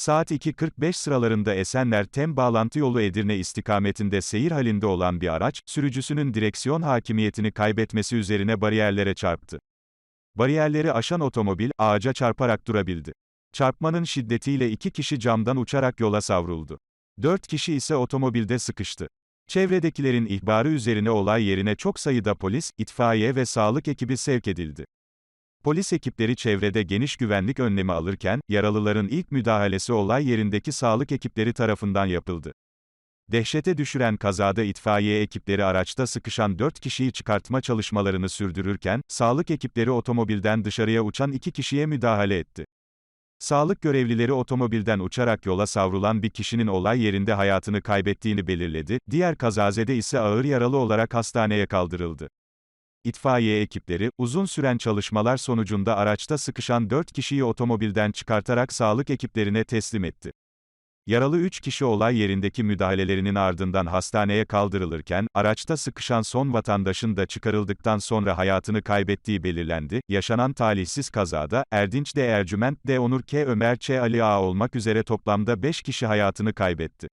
Saat 2.45 sıralarında Esenler-Tem bağlantı yolu Edirne istikametinde seyir halinde olan bir araç, sürücüsünün direksiyon hakimiyetini kaybetmesi üzerine bariyerlere çarptı. Bariyerleri aşan otomobil, ağaca çarparak durabildi. Çarpmanın şiddetiyle iki kişi camdan uçarak yola savruldu. Dört kişi ise otomobilde sıkıştı. Çevredekilerin ihbarı üzerine olay yerine çok sayıda polis, itfaiye ve sağlık ekibi sevk edildi. Polis ekipleri çevrede geniş güvenlik önlemi alırken, yaralıların ilk müdahalesi olay yerindeki sağlık ekipleri tarafından yapıldı. Dehşete düşüren kazada itfaiye ekipleri araçta sıkışan 4 kişiyi çıkartma çalışmalarını sürdürürken, sağlık ekipleri otomobilden dışarıya uçan 2 kişiye müdahale etti. Sağlık görevlileri otomobilden uçarak yola savrulan bir kişinin olay yerinde hayatını kaybettiğini belirledi, diğer kazazede ise ağır yaralı olarak hastaneye kaldırıldı. İtfaiye ekipleri, uzun süren çalışmalar sonucunda araçta sıkışan 4 kişiyi otomobilden çıkartarak sağlık ekiplerine teslim etti. Yaralı 3 kişi olay yerindeki müdahalelerinin ardından hastaneye kaldırılırken, araçta sıkışan son vatandaşın da çıkarıldıktan sonra hayatını kaybettiği belirlendi. Yaşanan talihsiz kazada, Erdinç D. Ercüment D. Onur K. Ömer Ç. Ali A. olmak üzere toplamda 5 kişi hayatını kaybetti.